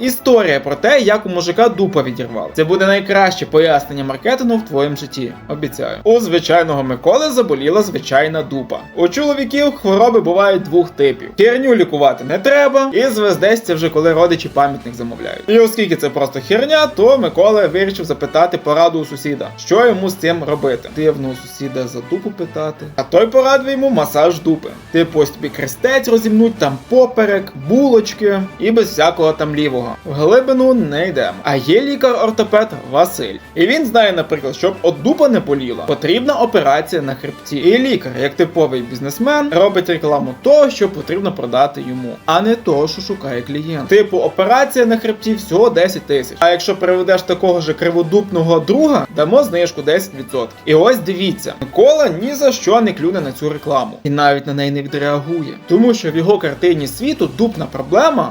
Історія про те, як у мужика дупа відірвала. Це буде найкраще пояснення маркетингу в твоєму житті. Обіцяю. У звичайного Миколи заболіла звичайна дупа. У чоловіків хвороби бувають двох типів: херню лікувати не треба, і звездесь це вже коли родичі пам'ятник замовляють. І оскільки це просто херня, то Микола вирішив запитати пораду у сусіда, що йому з цим робити. Дивно у сусіда за дупу питати. А той порадив йому масаж дупи. Типу ось тобі крестець розімнуть, там поперек, булочки і без всякого там лівого. В глибину не йдемо. А є лікар-ортопед Василь. І він знає, наприклад, щоб от дупа не боліла, потрібна операція на хребті. І лікар, як типовий бізнесмен, робить рекламу того, що потрібно продати йому, а не того, що шукає клієнт. Типу, операція на хребті всього 10 тисяч. А якщо приведеш такого же криводупного друга, дамо знижку 10%. І ось дивіться, Микола ні за що не клюне на цю рекламу і навіть на неї не відреагує, тому що в його картині світу дупна проблема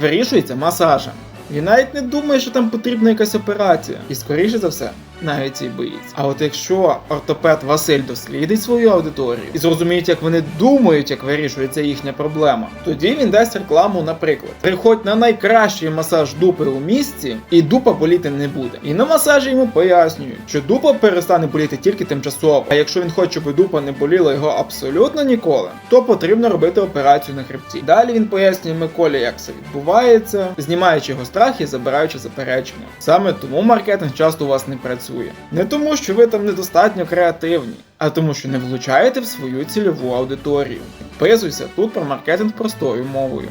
вирішується масажем. Він навіть не думає, що там потрібна якась операція, і скоріше за все, навіть і боїться. А от якщо ортопед Василь дослідить свою аудиторію і зрозуміє, як вони думають, як вирішується їхня проблема, тоді він дасть рекламу, наприклад. Приходь на найкращий масаж дупи у місті, і дупа боліти не буде. І на масажі йому пояснюють, що дупа перестане боліти тільки тимчасово. А якщо він хоче, щоб дупа не боліла його абсолютно ніколи, то потрібно робити операцію на хребті. Далі він пояснює Миколі, як це відбувається, знімаючи його страх і забираючи заперечення. Саме тому маркетинг часто у вас не працює. Не тому, що ви там недостатньо креативні, а тому, що не влучаєте в свою цільову аудиторію. Підписуйся тут про маркетинг простою мовою.